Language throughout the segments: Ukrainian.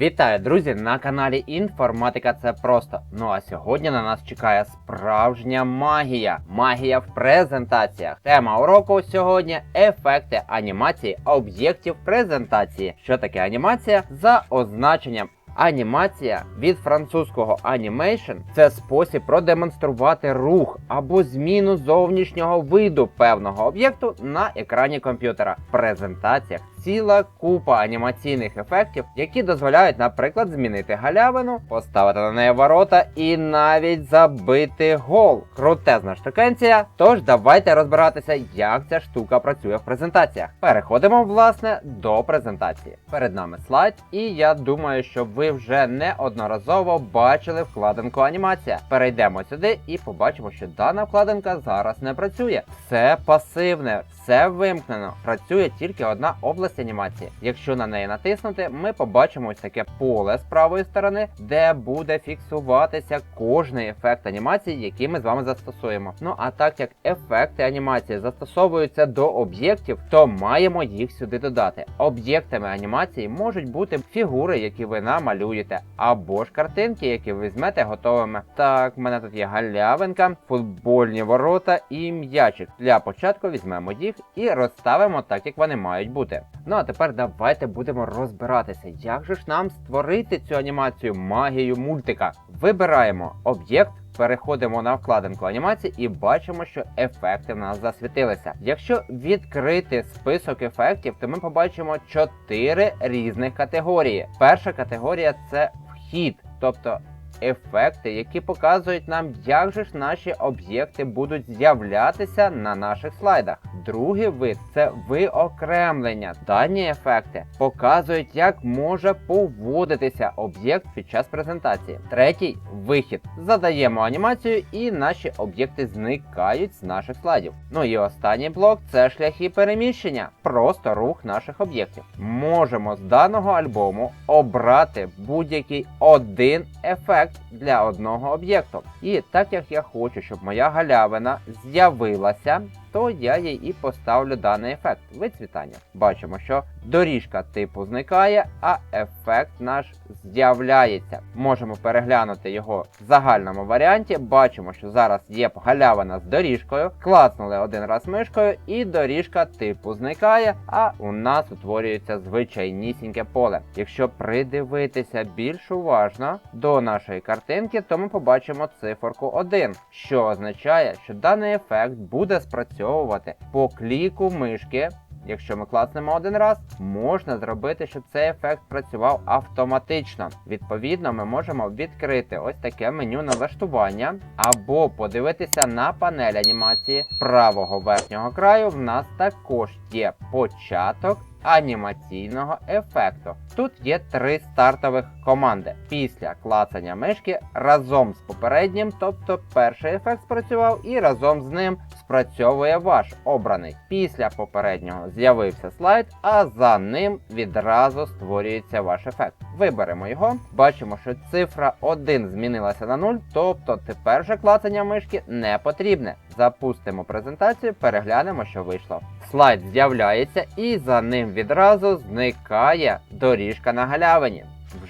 Вітаю, друзі, на каналі Інформатика це просто. Ну а сьогодні на нас чекає справжня магія. Магія в презентаціях. Тема уроку сьогодні ефекти анімації об'єктів презентації. Що таке анімація? За означенням. Анімація від французького animation – це спосіб продемонструвати рух або зміну зовнішнього виду певного об'єкту на екрані комп'ютера. В презентаціях ціла купа анімаційних ефектів, які дозволяють, наприклад, змінити галявину, поставити на неї ворота і навіть забити гол. Крутезна штукенція. Тож давайте розбиратися, як ця штука працює в презентаціях. Переходимо, власне, до презентації. Перед нами слайд, і я думаю, що ви вже неодноразово бачили вкладинку анімація. Перейдемо сюди і побачимо, що дана вкладинка зараз не працює. Все пасивне, все вимкнено. Працює тільки одна область анімації. Якщо на неї натиснути, ми побачимо ось таке поле з правої сторони, де буде фіксуватися кожний ефект анімації, який ми з вами застосуємо. Ну а так як ефекти анімації застосовуються до об'єктів, то маємо їх сюди додати. Об'єктами анімації можуть бути фігури, які ви намалюєте, або ж картинки, які ви візьмете готовими. Так, в мене тут є галявинка, футбольні ворота і м'ячик. Для початку візьмемо їх і розставимо так, як вони мають бути. Ну а тепер давайте будемо розбиратися, як же ж нам створити цю анімацію магію мультика. Вибираємо об'єкт. Переходимо на вкладинку анімації і бачимо, що ефекти в нас засвітилися. Якщо відкрити список ефектів, то ми побачимо 4 різних категорії. Перша категорія це вхід, тобто ефекти, які показують нам, як же ж наші об'єкти будуть з'являтися на наших слайдах. Другий вид це виокремлення. Дані ефекти показують, як може поводитися об'єкт під час презентації. Третій вихід. Задаємо анімацію, і наші об'єкти зникають з наших слайдів. Ну і останній блок це шляхи переміщення, просто рух наших об'єктів. Можемо з даного альбому обрати будь-який один ефект для одного об'єкту. І так як я хочу, щоб моя галявина з'явилася, то я їй і поставлю даний ефект вицвітання. Бачимо, що доріжка типу зникає, а ефект наш з'являється. Можемо переглянути його в загальному варіанті. Бачимо, що зараз є галявина з доріжкою. Клацнули один раз мишкою, і доріжка типу зникає, а у нас утворюється звичайнісіньке поле. Якщо придивитися більш уважно до нашої картинки, то ми побачимо циферку 1, що означає, що даний ефект буде спрацьовувати по кліку мишки. Якщо ми класнемо один раз, можна зробити, щоб цей ефект працював автоматично. Відповідно, ми можемо відкрити ось таке меню налаштування, або подивитися на панель анімації правого верхнього краю. В нас також є початок анімаційного ефекту. Тут є три стартових команди. Після клацання мишки разом з попереднім, тобто перший ефект спрацював, і разом з ним спрацьовує ваш обраний. Після попереднього з'явився слайд, а за ним відразу створюється ваш ефект. Виберемо його. Бачимо, що цифра 1 змінилася на 0, тобто тепер же клацання мишки не потрібне. Запустимо презентацію, переглянемо, що вийшло. Слайд з'являється і за ним відразу зникає доріжка на галявині.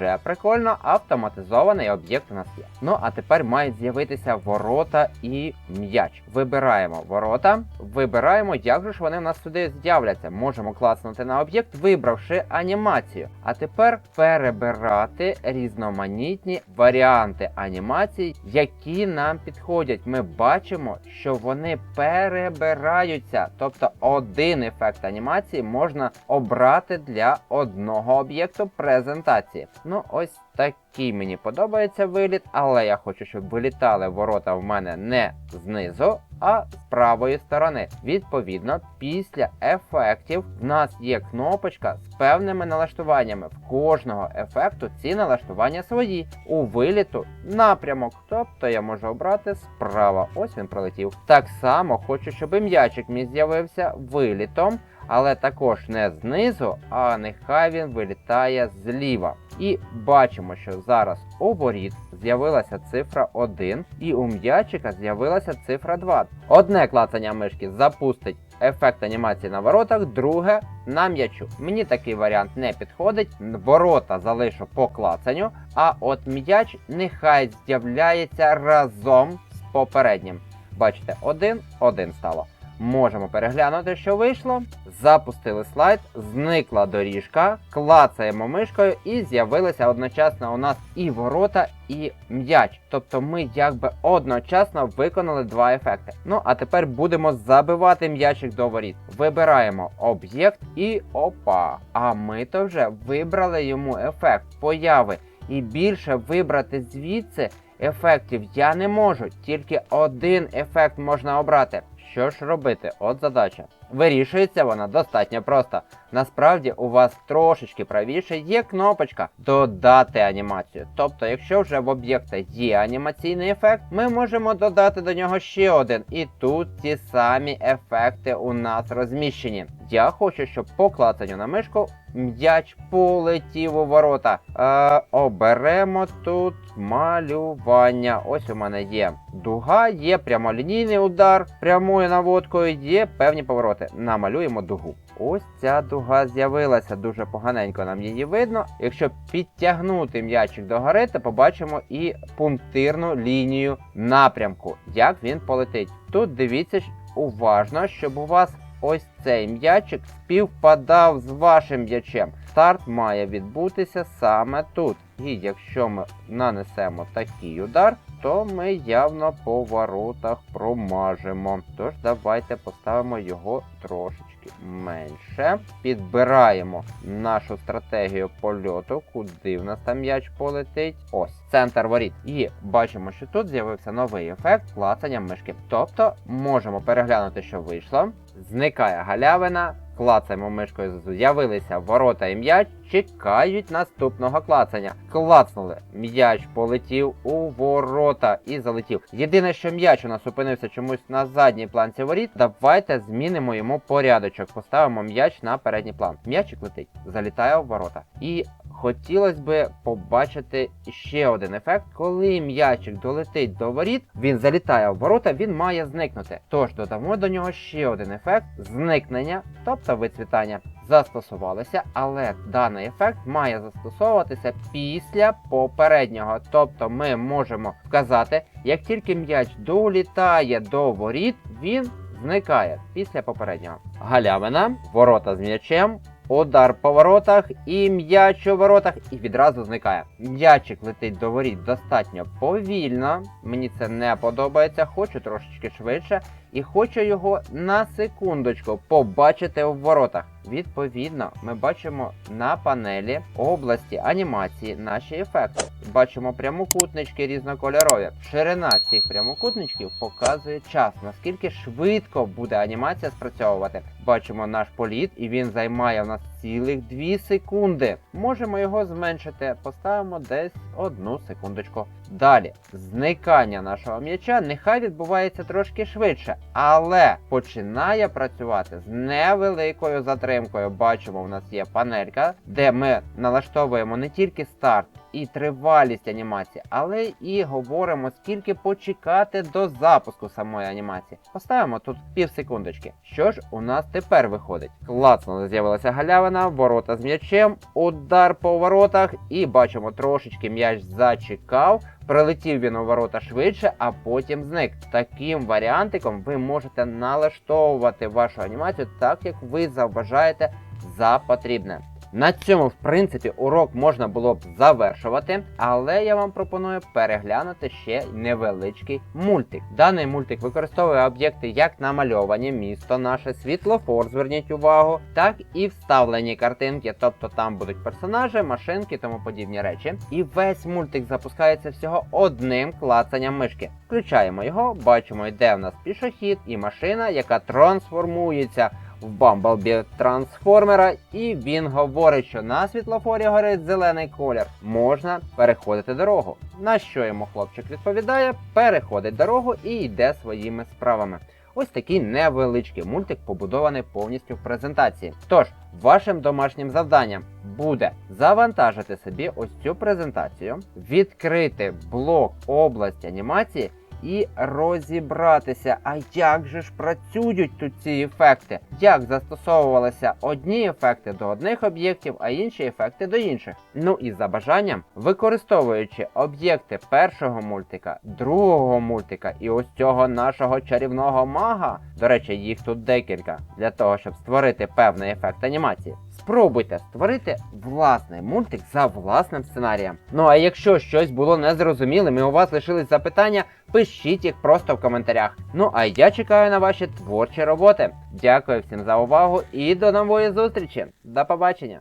Вже прикольно, автоматизований об'єкт у нас є. Ну а тепер мають з'явитися ворота і м'яч. Вибираємо ворота, вибираємо, як же ж вони в нас сюди з'являться. Можемо класнути на об'єкт, вибравши анімацію. А тепер перебирати різноманітні варіанти анімацій, які нам підходять. Ми бачимо, що вони перебираються. Тобто один ефект анімації можна обрати для одного об'єкту презентації. Ну, ось такий мені подобається виліт, але я хочу, щоб вилітали ворота в мене не знизу, а з правої сторони. Відповідно, після ефектів в нас є кнопочка з певними налаштуваннями. В кожного ефекту ці налаштування свої. У виліту напрямок. Тобто я можу обрати справа. Ось він пролетів. Так само хочу, щоб м'ячик мій з'явився вилітом. Але також не знизу, а нехай він вилітає зліва. І бачимо, що зараз у воріт з'явилася цифра 1, і у м'ячика з'явилася цифра 2. Одне клацання мишки запустить ефект анімації на воротах, друге на м'ячу. Мені такий варіант не підходить. Ворота залишу по клацанню, а от м'яч нехай з'являється разом з попереднім. Бачите, один, один стало. Можемо переглянути, що вийшло. Запустили слайд, зникла доріжка, клацаємо мишкою і з'явилися одночасно у нас і ворота, і м'яч. Тобто ми якби одночасно виконали два ефекти. Ну а тепер будемо забивати м'ячик до воріт. Вибираємо об'єкт і опа. А ми то вже вибрали йому ефект появи. І більше вибрати звідси ефектів я не можу. Тільки один ефект можна обрати. Що ж робити? От задача. Вирішується вона достатньо просто. Насправді у вас трошечки правіше є кнопочка Додати анімацію. Тобто, якщо вже в об'єкта є анімаційний ефект, ми можемо додати до нього ще один. І тут ті самі ефекти у нас розміщені. Я хочу, щоб по клацанню на мишку м'яч полетів у ворота. Е, оберемо тут малювання. Ось у мене є дуга, є прямолінійний удар прямою наводкою, є певні повороти. Намалюємо дугу. Ось ця дуга з'явилася дуже поганенько. Нам її видно. Якщо підтягнути м'ячик до гори, то побачимо і пунктирну лінію напрямку, як він полетить. Тут дивіться уважно, щоб у вас ось цей м'ячик співпадав з вашим м'ячем. Старт має відбутися саме тут. І якщо ми нанесемо такий удар, то ми явно по воротах промажемо. Тож давайте поставимо його трошечки менше. Підбираємо нашу стратегію польоту, куди в нас там м'яч полетить. Ось, центр воріт. І бачимо, що тут з'явився новий ефект клацання мишки. Тобто можемо переглянути, що вийшло. Зникає галявина. Клацаємо мишкою, з'явилися ворота і м'яч, чекають наступного клацання. Клацнули, м'яч полетів у ворота і залетів. Єдине, що м'яч у нас опинився чомусь на задній планці воріт. Давайте змінимо йому порядочок. Поставимо м'яч на передній план. М'ячик летить, залітає у ворота. І хотілося би побачити ще один ефект, коли м'ячик долетить до воріт, він залітає в ворота, він має зникнути. Тож додамо до нього ще один ефект зникнення, тобто вицвітання. Застосувалися, але даний ефект має застосовуватися після попереднього. Тобто ми можемо вказати, як тільки м'яч долітає до воріт, він зникає після попереднього. Галявина, ворота з м'ячем, Удар по воротах і м'яч у воротах, і відразу зникає. М'ячик летить до воріт достатньо повільно. Мені це не подобається, хочу трошечки швидше. І хочу його на секундочку побачити у воротах. Відповідно, ми бачимо на панелі області анімації наші ефекти. Бачимо прямокутнички різнокольорові. Ширина цих прямокутничків показує час, наскільки швидко буде анімація спрацьовувати. Бачимо наш політ, і він займає у нас цілих 2 секунди. Можемо його зменшити, поставимо десь одну секундочку. Далі, зникання нашого м'яча нехай відбувається трошки швидше, але починає працювати з невеликою затримкою. Бачимо, у нас є панелька, де ми налаштовуємо не тільки старт і тривалість анімації, але і говоримо, скільки почекати до запуску самої анімації. Поставимо тут пів секундочки. Що ж у нас тепер виходить? Клацнули, з'явилася галявина, ворота з м'ячем, удар по воротах, і бачимо, трошечки м'яч зачекав. Прилетів він у ворота швидше, а потім зник. Таким варіантиком ви можете налаштовувати вашу анімацію так, як ви завважаєте за потрібне. На цьому, в принципі, урок можна було б завершувати, але я вам пропоную переглянути ще невеличкий мультик. Даний мультик використовує об'єкти як намальовані місто, наше світлофор, зверніть увагу, так і вставлені картинки, тобто там будуть персонажі, машинки, тому подібні речі. І весь мультик запускається всього одним клацанням мишки. Включаємо його, бачимо, йде в нас пішохід і машина, яка трансформується в Бамблбі трансформера, і він говорить, що на світлофорі горить зелений колір. Можна переходити дорогу. На що йому хлопчик відповідає, переходить дорогу і йде своїми справами. ось такий невеличкий мультик, побудований повністю в презентації. Тож, вашим домашнім завданням буде завантажити собі ось цю презентацію, відкрити блок область анімації і розібратися, а як же ж працюють тут ці ефекти, як застосовувалися одні ефекти до одних об'єктів, а інші ефекти до інших. Ну і за бажанням, використовуючи об'єкти першого мультика, другого мультика і ось цього нашого чарівного мага, до речі, їх тут декілька, для того, щоб створити певний ефект анімації. Спробуйте створити власний мультик за власним сценарієм. Ну а якщо щось було незрозумілим і у вас лишились запитання, пишіть їх просто в коментарях. Ну а я чекаю на ваші творчі роботи. Дякую всім за увагу і до нової зустрічі. До побачення!